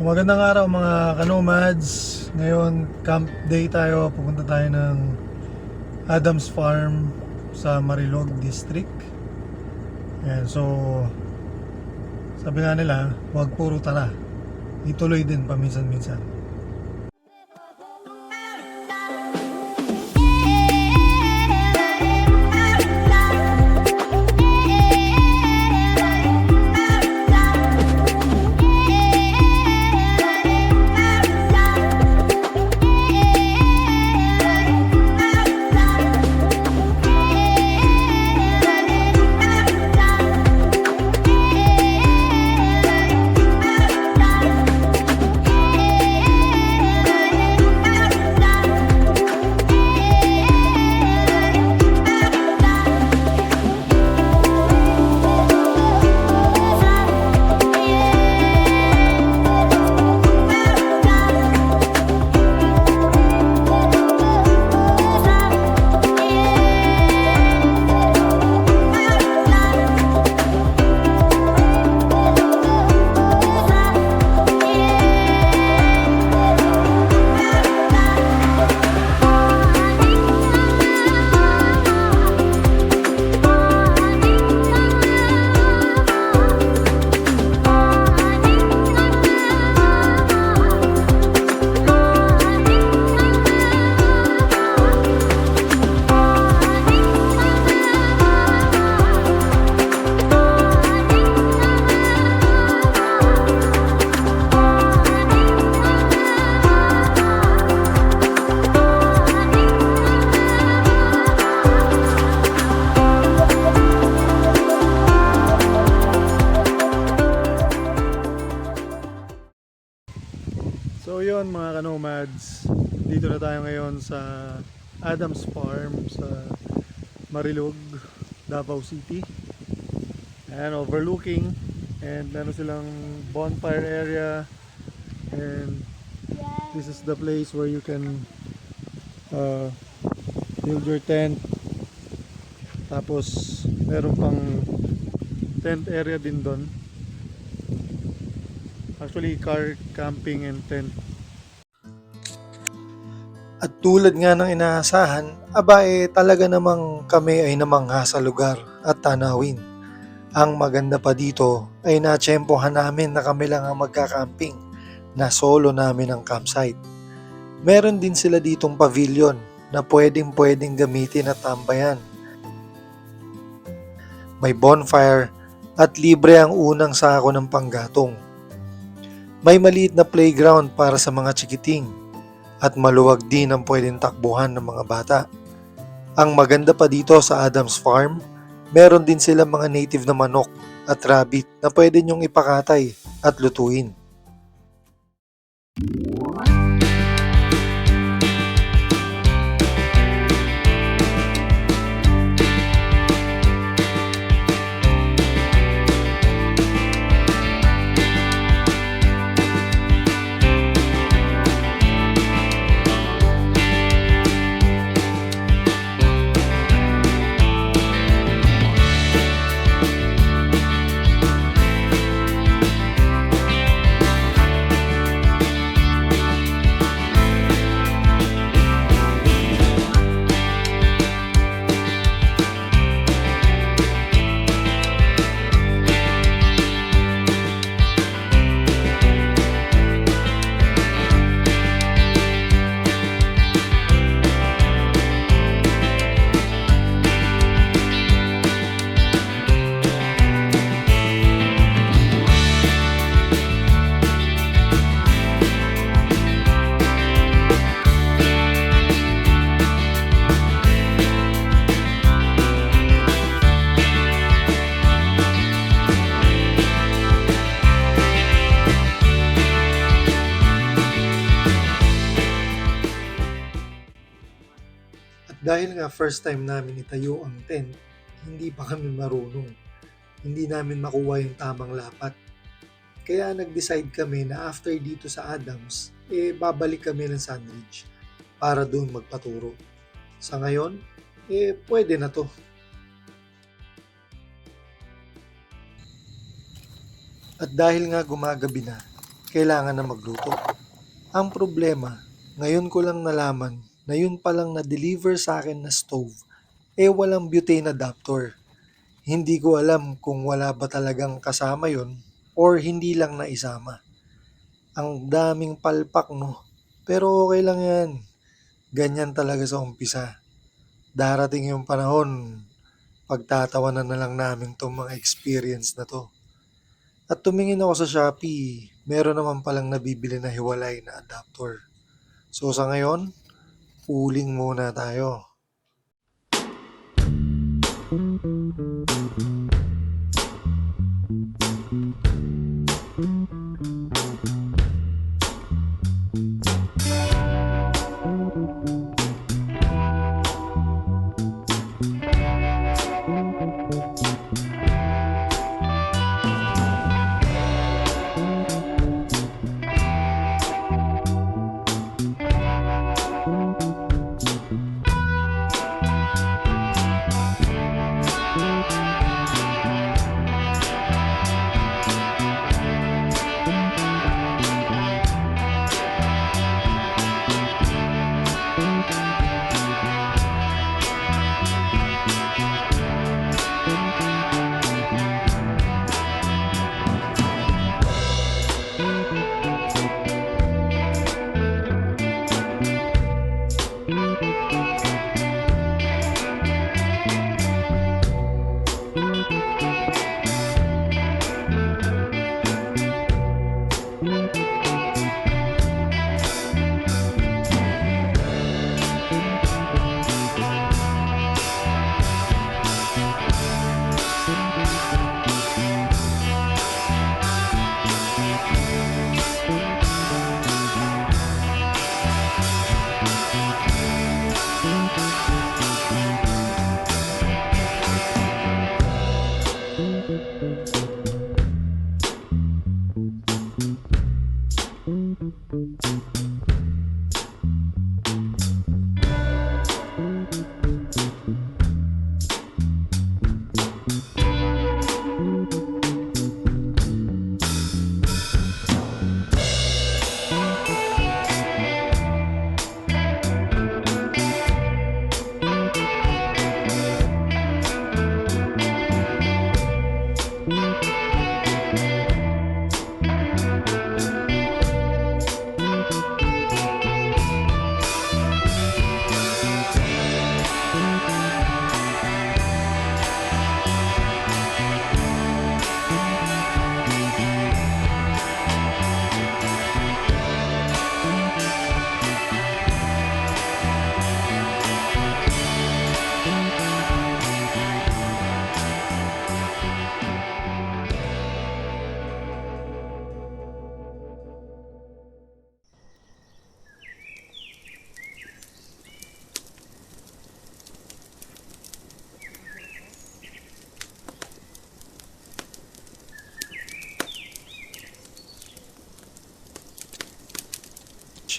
magandang araw mga kanomads. Ngayon camp day tayo. Pupunta tayo ng Adams Farm sa Marilog District. Ayan, so sabi nga nila, huwag puro tara. Ituloy din paminsan-minsan. Yun mga kanomads, dito na tayo ngayon sa Adams Farm sa Marilog, Davao City. And overlooking and ano silang bonfire area and this is the place where you can uh, build your tent. Tapos meron pang tent area din doon. Actually, car camping and tent. At tulad nga ng inaasahan, aba eh talaga namang kami ay namangha sa lugar at tanawin. Ang maganda pa dito ay natsyempohan namin na kami lang ang magkakamping na solo namin ang campsite. Meron din sila ditong pavilion na pwedeng pwedeng gamitin at tambayan. May bonfire at libre ang unang sako ng panggatong. May maliit na playground para sa mga chikiting at maluwag din ang pwedeng takbuhan ng mga bata. Ang maganda pa dito sa Adams Farm, meron din sila mga native na manok at rabbit na pwede nyong ipakatay at lutuin. Dahil nga first time namin itayo ang tent, hindi pa kami marunong. hindi namin makuha yung tamang lapat. Kaya nag-decide kami na after dito sa Adams, eh babalik kami ng Sandridge para doon magpaturo. Sa ngayon, eh pwede na to. At dahil nga gumagabi na, kailangan na magluto. Ang problema, ngayon ko lang nalaman na yun palang na-deliver sa akin na stove, eh walang butane adapter. Hindi ko alam kung wala ba talagang kasama yon or hindi lang naisama. Ang daming palpak no, pero okay lang yan. Ganyan talaga sa umpisa. Darating yung panahon, pagtatawanan na lang namin tong mga experience na to. At tumingin ako sa Shopee, meron naman palang nabibili na hiwalay na adapter. So sa ngayon, uling muna tayo.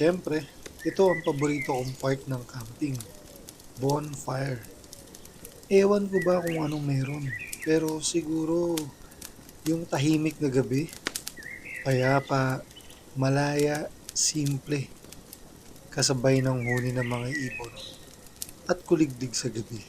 Siyempre, ito ang paborito kong part ng camping. Bonfire. Ewan ko ba kung anong meron. Pero siguro, yung tahimik na gabi, payapa, malaya, simple, kasabay ng huni ng mga ibon, at kuligdig sa gabi.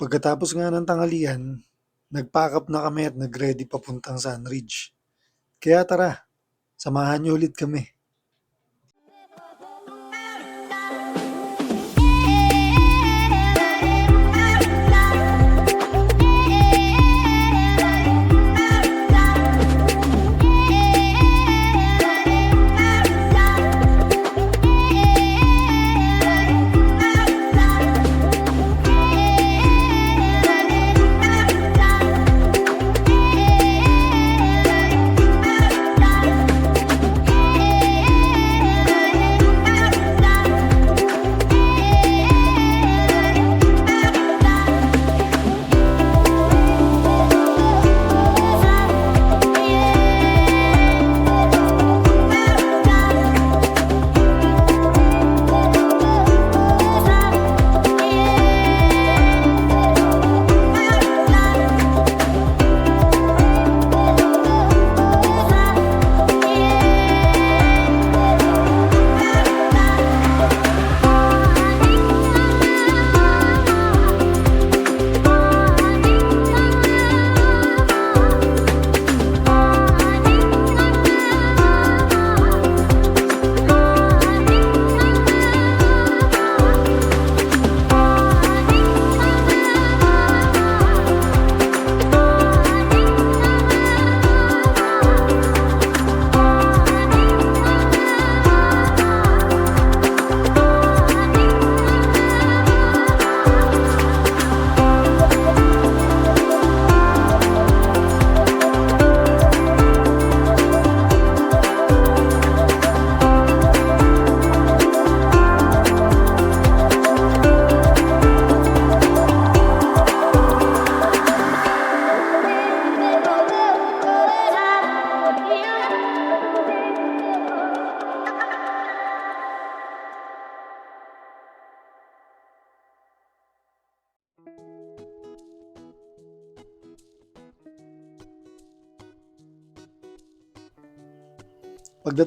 Pagkatapos nga ng tanghalian, nag-pack na kami at nag-ready papuntang Sunridge. Kaya tara, samahan niyo ulit kami.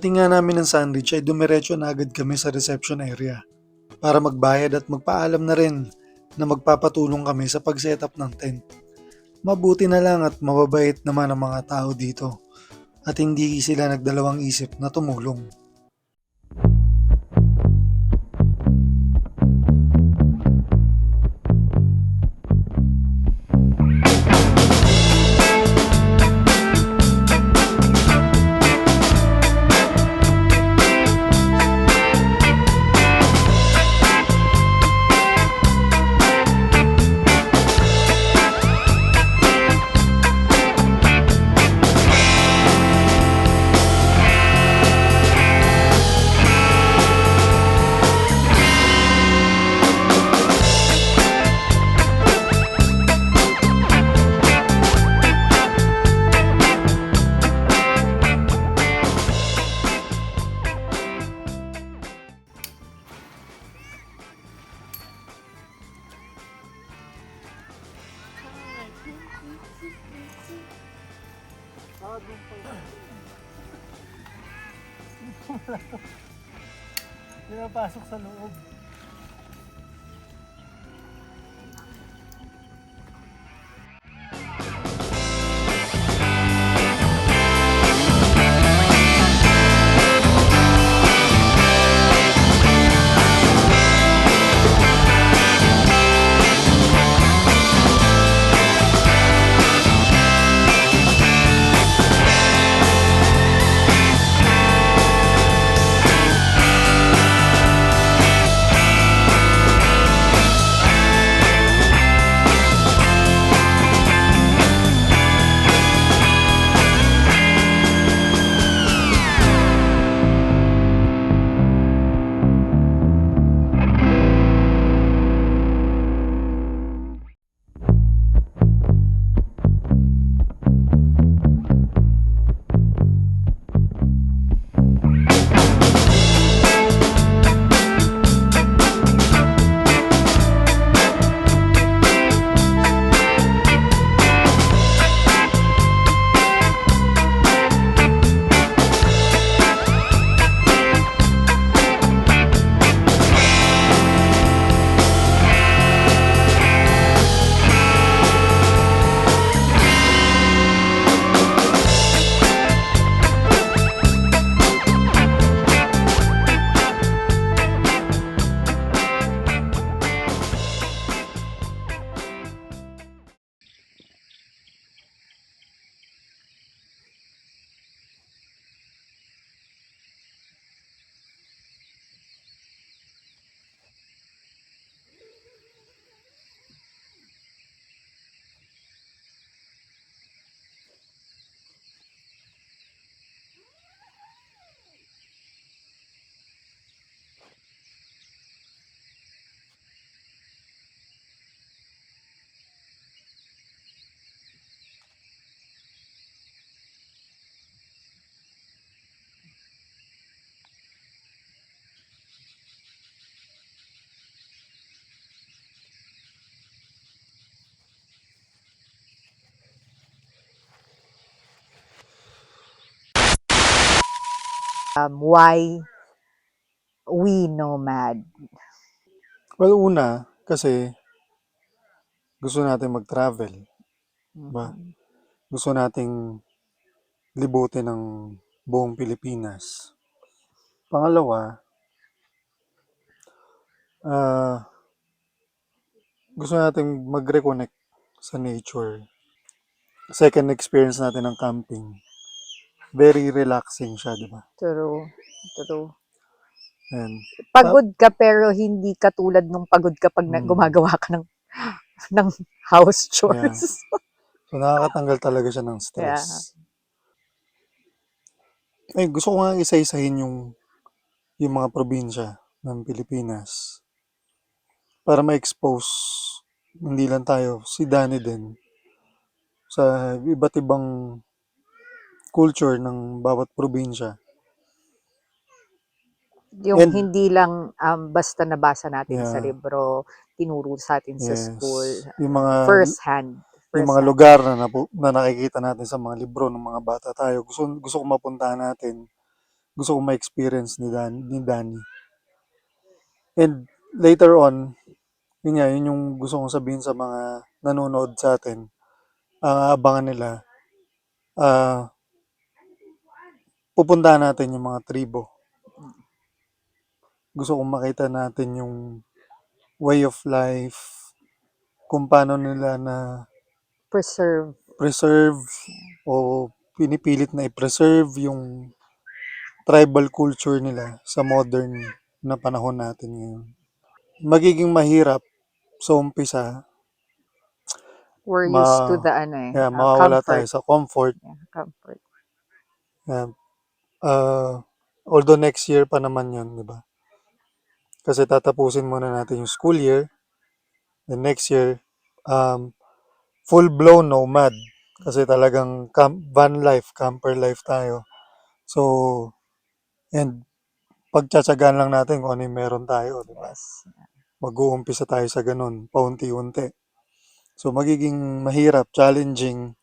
Pagdating nga namin ng Sunridge ay dumiretso na agad kami sa reception area para magbayad at magpaalam na rin na magpapatulong kami sa pag-setup ng tent. Mabuti na lang at mababait naman ang mga tao dito at hindi sila nagdalawang isip na tumulong. Pinapasok sa loob. Um, why we nomad? Well, una, kasi gusto natin mag-travel. Ba? Mhm. Gusto nating libutin ng buong Pilipinas. Pangalawa, ah gusto nating mag-reconnect sa nature. Second experience natin ng camping. Very relaxing siya, di ba? True. True. And, Pagod ka pero hindi katulad nung pagod ka pag na- Mm. gumagawa ka ng ng house chores. so nakakatanggal talaga siya ng stress. Ay, gusto ko nga isa-isahin yung yung mga probinsya ng Pilipinas para ma-expose hindi lang tayo, si Danny din sa iba't ibang culture ng bawat probinsya. Yung And- hindi lang um, basta nabasa natin sa Yeah. libro, tinuro sa atin sa Yes. school, Yung mga first hand. yung First mga hand. lugar na, napu- na nakikita natin sa mga libro ng mga bata tayo. Gusto gusto ko mapuntahan natin. Gusto ko ma-experience ni Dan ni Danny. And later on, yun nga, yun yung gusto kong sabihin sa mga nanonood sa atin. Ang aabangan nila, ah pupuntahan natin yung mga tribo. Gusto kong makita natin yung way of life, kung paano nila na Preserve. preserve o pinipilit na i-preserve yung tribal culture nila sa modern na panahon natin ngayon. Magiging mahirap sa umpisa, We're used to the ano eh, kaya uh, mawawala comfort. tayo sa comfort. Yeah, comfort. Kaya, ah, although next year pa naman yun, di ba? Kasi tatapusin muna natin yung school year. The next year, um, full-blown nomad. Kasi talagang camp, van life, camper life tayo. So, and pagtsatsagaan lang natin kung ano yung meron tayo, di ba? Mag-uumpisa tayo sa ganun, paunti-unti. So, magiging mahirap, challenging,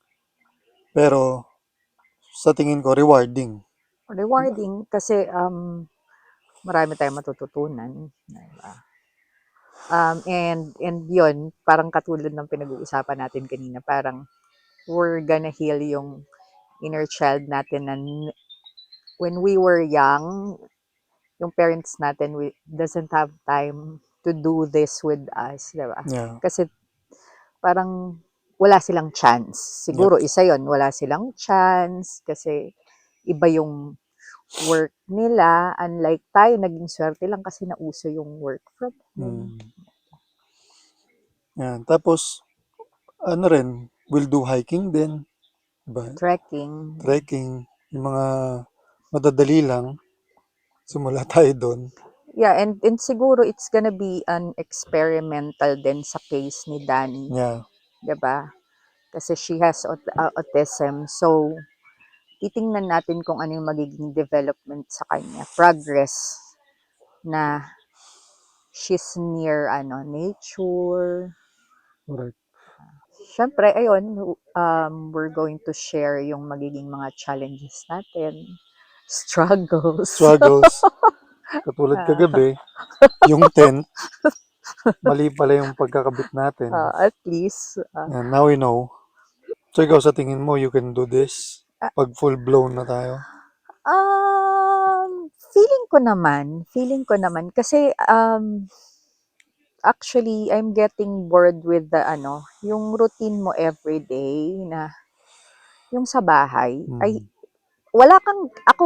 pero sa tingin ko, rewarding. Rewarding kasi um, marami tayong matututunan. Diba? Um, and, and yun, parang katulad ng pinag-uusapan natin kanina, parang we're gonna heal yung inner child natin na when we were young, yung parents natin we, doesn't have time to do this with us, diba? Yeah. Kasi parang wala silang chance. Siguro isa yon wala silang chance kasi iba yung work nila. Unlike tayo, naging swerte lang kasi nauso yung work from home. Mm. Yan. Tapos, ano rin, we'll do hiking din. Diba? Trekking. Trekking. Yung mga madadali lang. Simula tayo doon. Yeah, and, and siguro it's gonna be an experimental din sa case ni Danny. Yeah. 'di ba? Kasi she has aut- uh, autism. So, titingnan natin kung ano yung magiging development sa kanya. Progress na she's near ano nature. Correct. Siyempre, ayun, um, we're going to share yung magiging mga challenges natin, struggles. Struggles. Katulad kagabi, yung tent, mali pala yung pagkakabit natin. Uh, at least, uh, And now we know. So ikaw sa tingin mo, you can do this? Pag full blown na tayo? Um, feeling ko naman, feeling ko naman kasi um actually I'm getting bored with the ano, yung routine mo everyday na yung sa bahay ay Mm. wala kang ako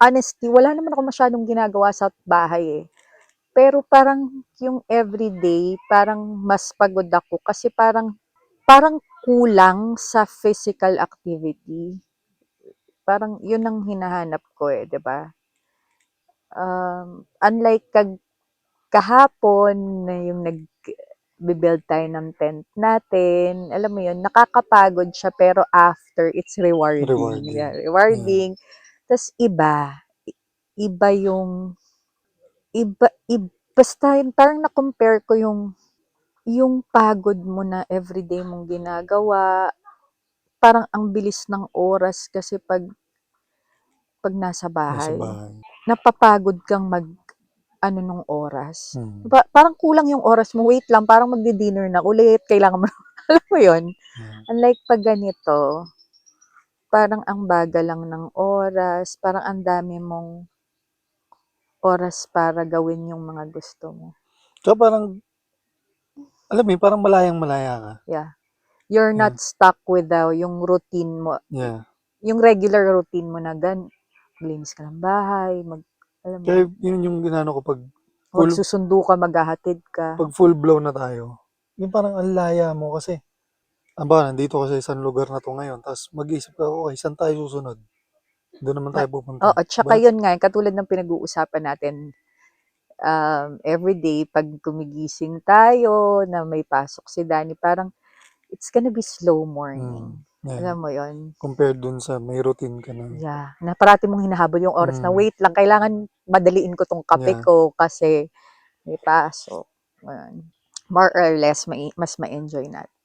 honestly, wala naman ako masyadong ginagawa sa bahay eh. Pero parang yung everyday, parang mas pagod ako kasi parang parang kulang sa physical activity. Parang yun ang hinahanap ko eh, 'di ba? Um, unlike kag kahapon na yung nag build tayo ng tent natin, alam mo yun, nakakapagod siya pero after it's rewarding. Rewarding. Yeah, rewarding. Tapos iba, iba yung iba, iba basta yun, parang na-compare ko yung yung pagod mo na everyday mong ginagawa, parang ang bilis ng oras kasi pag pag nasa Nasa bahay, bahay. napapagod kang mag ano nung oras. Hmm. Pa- parang kulang yung oras mo. Wait lang, parang magdi-dinner na ulit. Kailangan mo, alam mo yun? Hmm. Unlike pag ganito, parang ang baga lang ng oras, parang ang dami mong oras para gawin yung mga gusto mo. So parang, alam mo parang malayang malaya ka. Yeah. You're Yeah. not stuck with the, yung routine mo, Yeah. yung regular routine mo na gan, maglinis ka ng bahay, mag, alam mo, Kaya yun yung ginano ko pag full, magsusundo ka, maghahatid ka. pag full blow na tayo. Yung parang ang laya mo kasi. Aba, nandito ka sa isang lugar na to ngayon. Tapos mag-isip ka, okay, saan tayo susunod? Doon naman tayo pupunta. Oo, at saka yun nga, katulad ng pinag-uusapan natin, um, everyday, pag gumigising tayo, na may pasok si Danny, parang, it's gonna be slow morning. Yeah. Alam mo yon Compared dun sa may routine ka na. Yeah. Na parati mong hinahabol yung oras na, Mm. wait lang, kailangan madaliin ko tong kape Yeah. ko kasi may pasok. Ayan. More or less, mai- mas ma-enjoy natin.